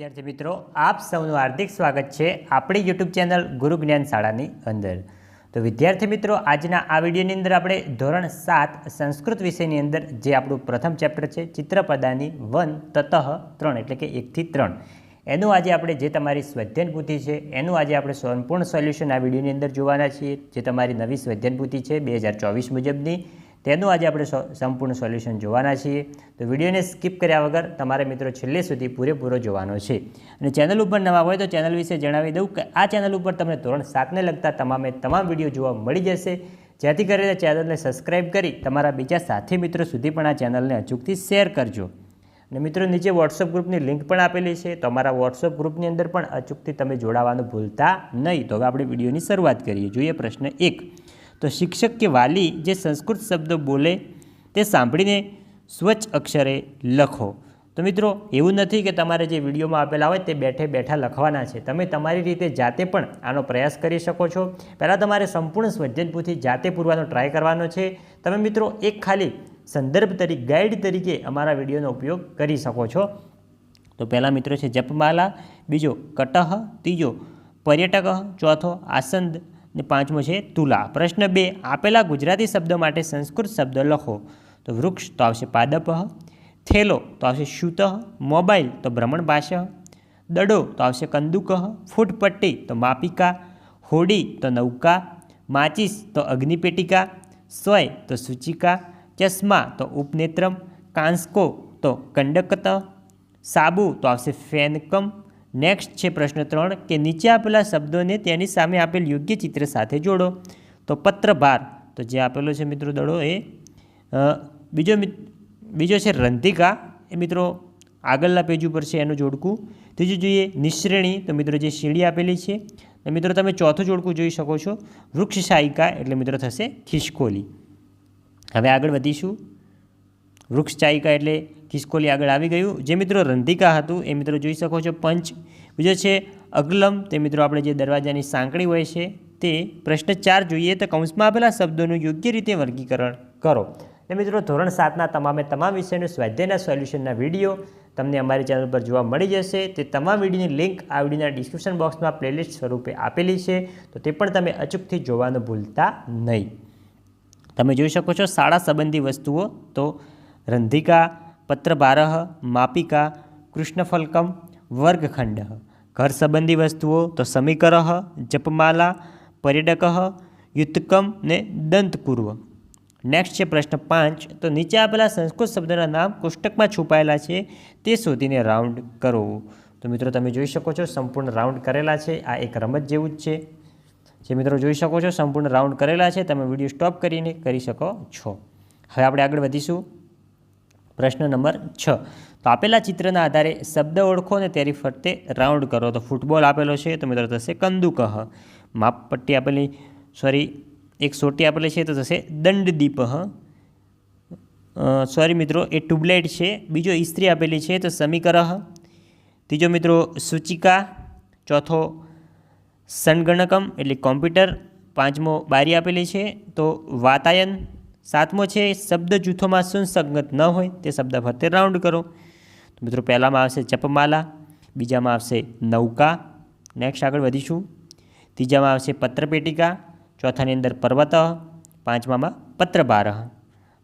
વિદ્યાર્થી મિત્રો, આપ સૌનું હાર્દિક સ્વાગત છે આપણી યુટ્યુબ ચેનલ ગુરુ જ્ઞાન શાળાની અંદર. તો વિદ્યાર્થી મિત્રો, આજના આ વિડીયોની અંદર આપણે ધોરણ સાત સંસ્કૃત વિષયની અંદર જે આપણું પ્રથમ ચેપ્ટર છે, ચિત્રપદાની વન તતઃ ત્રણ, એટલે કે એકથી ત્રણ. એનું આજે આપણે જે તમારી સ્વધ્યન પૂથી છે, એનું આજે આપણે સંપૂર્ણ સોલ્યુશન આ વિડીયોની અંદર જોવાના છીએ. જે તમારી નવી સ્વધ્યન છે, બે મુજબની તેનું આજે આપણે સંપૂર્ણ સોલ્યુશન જોવાના છીએ. તો વિડીયોને સ્કીપ કર્યા વગર તમારે મિત્રો છેલ્લે સુધી પૂરેપૂરો જોવાનો છે. અને ચેનલ ઉપર નવા હોય તો ચેનલ વિશે જણાવી દઉં કે આ ચેનલ ઉપર તમને ધોરણ સાતને લગતા તમામે તમામ વીડિયો જોવા મળી જશે. જેથી કરીને ચેનલને સબસ્ક્રાઇબ કરી તમારા બીજા સાથી મિત્રો સુધી પણ આ ચેનલને અચૂકથી શેર કરજો. અને મિત્રો નીચે વોટ્સઅપ ગ્રુપની લિંક પણ આપેલી છે. તો અમારા વોટ્સઅપ ગ્રુપની અંદર પણ અચૂકથી તમે જોડાવાનું ભૂલતા નહીં. તો હવે આપણે વિડીયોની શરૂઆત કરીએ. જોઈએ પ્રશ્ન એક. તો શિક્ષક કે વાલી જે સંસ્કૃત શબ્દ બોલે તે સાંભળીને સ્વચ્છ અક્ષરે લખો. તો મિત્રો, એવું નથી કે તમારે જે વિડીયોમાં આપેલા હોય તે બેઠે બેઠા લખવાના છે. તમે તમારી રીતે જાતે પણ આનો પ્રયાસ કરી શકો છો. પહેલાં તમારે સંપૂર્ણ સ્વજનપુથી જાતે પૂરવાનો ટ્રાય કરવાનો છે. તમે મિત્રો, એક ખાલી સંદર્ભ તરીકે ગાઈડ તરીકે અમારા વિડીયોનો ઉપયોગ કરી શકો છો. તો પહેલા મિત્રો છે જપમાલા, બીજો કટહ, ત્રીજો પર્યટક, ચોથો આસંદ ને પાંચમો છે તુલા. પ્રશ્ન બે, આપેલા ગુજરાતી શબ્દ માટે સંસ્કૃત શબ્દ લખો. તો વૃક્ષ તો આવશે પાદપ, થેલો તો આવશે શુત મોબાઈલ તો ભ્રમણ ભાષા દડો તો આવશે કંદુક, ફૂટપટ્ટી તો માપિકા, હોડી તો નૌકા, માચિસ તો અગ્નિપેટિકા, સોય તો સૂચિકા, ચશ્મા તો ઉપનેત્રમ, કાંસકો તો કંડકત, સાબુ તો આવશે ફેનકમ નેક્સ્ટ છે પ્રશ્ન ત્રણ, કે નીચે આપેલા શબ્દોને તેની સામે આપેલ યોગ્ય ચિત્ર સાથે જોડો. તો પત્રભાર, તો જે આપેલો છે મિત્રો દડો એ બીજો બીજો છે રંધિકા, એ મિત્રો આગળના પેજ ઉપર છે એનું જોડકું. ત્રીજું જોઈએ નિશ્રેણી, તો મિત્રો જે શીડી આપેલી છે, તો મિત્રો તમે ચોથું જોડકું જોઈ શકો છો. વૃક્ષ વૃક્ષશાયિકા એટલે મિત્રો થશે ખિસકોલી. હવે આગળ વધીશું. વૃક્ષચાયિકા એટલે ખિસકોલી આગળ આવી ગયું. જે મિત્રો રંધિકા હતું, એ મિત્રો જોઈ શકો છો પંચ. બીજો છે અગલમ. તે મિત્રો આપણે જે દરવાજાની સાંકળી હોય છે, તે પ્રશ્ન ચાર જોઈએ તો કૌંસમાં આપેલા શબ્દોનું યોગ્ય રીતે વર્ગીકરણ કરો. એ મિત્રો, ધોરણ સાતના તમામે તમામ વિષયનું સ્વાધ્યાયના સોલ્યુશનના વીડિયો તમને અમારી ચેનલ પર જોવા મળી જશે. તે તમામ વિડીયોની લિંક આ વિડીયોના ડિસ્ક્રિપ્શન બોક્સમાં પ્લેલિસ્ટ સ્વરૂપે આપેલી છે, તો તે પણ તમે અચૂકથી જોવાનું ભૂલતા નહીં. તમે જોઈ શકો છો શાળા સંબંધી વસ્તુઓ, તો રંધિકા પત્રભારહ માપિકા કૃષ્ણફલકમ વર્ગખંડ ઘર સંબંધી વસ્તુઓ તો સમીકરહ જપમાલા પર્યટક યુતકમ ને દંતપૂર્વ નેક્સ્ટ છે પ્રશ્ન પાંચ, તો નીચે આપેલા સંસ્કૃત શબ્દના નામ કોષ્ટકમાં છુપાયેલા છે, તે શોધીને રાઉન્ડ કરો. તો મિત્રો તમે જોઈ શકો છો, સંપૂર્ણ રાઉન્ડ કરેલા છે, આ એક રમત જેવું જ છે. જે મિત્રો જોઈ શકો છો, સંપૂર્ણ રાઉન્ડ કરેલા છે, તમે વીડિયો સ્ટોપ કરીને કરી શકો છો. હવે આપણે આગળ વધીશું. પ્રશ્ન નંબર છ. તો આપેલા ચિત્રના આધારે શબ્દ ઓળખો અને તેની ફરતે રાઉન્ડ કરો. તો ફૂટબોલ આપેલો છે તો મિત્રો થશે કંદુકહ માપપટ્ટી આપેલી સોરી એક સોટી આપેલી છે તો થશે દંડદીપહ સોરી મિત્રો, એ ટ્યુબલાઇટ છે. બીજો ઇસ્ત્રી આપેલી છે તો સમીકરહ ત્રીજો મિત્રો, સૂચિકા. ચોથો, સંગણકમ એટલે કોમ્પ્યુટર. પાંચમો બારી આપેલી છે તો વાતાયન. સાતમો છે, શબ્દ જૂથોમાં સુસંગત ન હોય તે શબ્દ ફરતે રાઉન્ડ કરો. તો મિત્રો, પહેલામાં આવશે જપમાલા, બીજામાં આવશે નૌકા. નેક્સ્ટ આગળ વધીશું. ત્રીજામાં આવશે પત્રપેટિકા, ચોથાની અંદર પર્વત, પાંચમામાં પત્રભાર.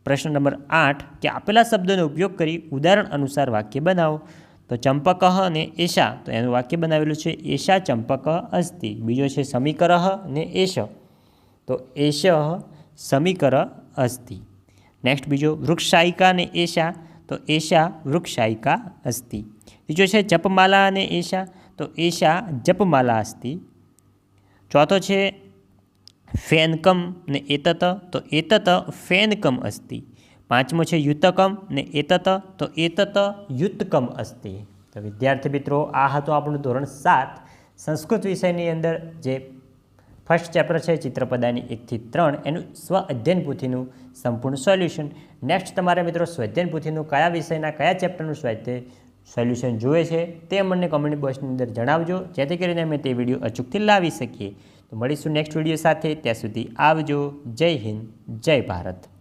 પ્રશ્ન નંબર આઠ, કે આપેલા શબ્દોનો ઉપયોગ કરી ઉદાહરણ અનુસાર વાક્ય બનાવો. તો ચંપક અને એશા તો એનું વાક્ય બનાવેલું છે એશા ચંપક અસ્તિ. બીજો છે સમીકરહ અને એશ તો એશ સમીકર અસ્તિ નેક્સ્ટ બીજો વૃક્ષશાયિકા અને એશા, તો એશા વૃક્ષશાયિકા અસ્તિ। બીજો છે, જપમાલા અને એશા, તો એશા જપમાલા અસ્તિ। ચોથો છે, ફેનકમ ને એતત, તો એતત ફેનકમ અસ્તિ। પાંચમો છે, યુતકમ ને એતત, તો એતત યુતકમ અસ્તિ। તો વિદ્યાર્થી મિત્રો, આ હતું આપણું ધોરણ સાત, સંસ્કૃત વિષયની અંદર જે ફર્સ્ટ ચેપ્ટર છે, ચિત્રપદાની એકથી ત્રણ. એનું સ્વ અધ્યયન પૂથીનું સંપૂર્ણ સોલ્યુશન નેક્સ્ટ તમારે મિત્રો સ્વાધ્યાયન પૂથીનું કયા વિષયના, કયા ચેપ્ટરનું સ્વાધ્યાય સોલ્યુશન જોઈએ છે, તે મને કમેન્ટ બોક્સની અંદર જણાવજો. જેથી કરીને અમે તે વીડિયો અચૂકથી લાવી શકીએ. તો મળીશું નેક્સ્ટ વીડિયો સાથે. ત્યાં સુધી આવજો. જય હિન્દ, જય ભારત.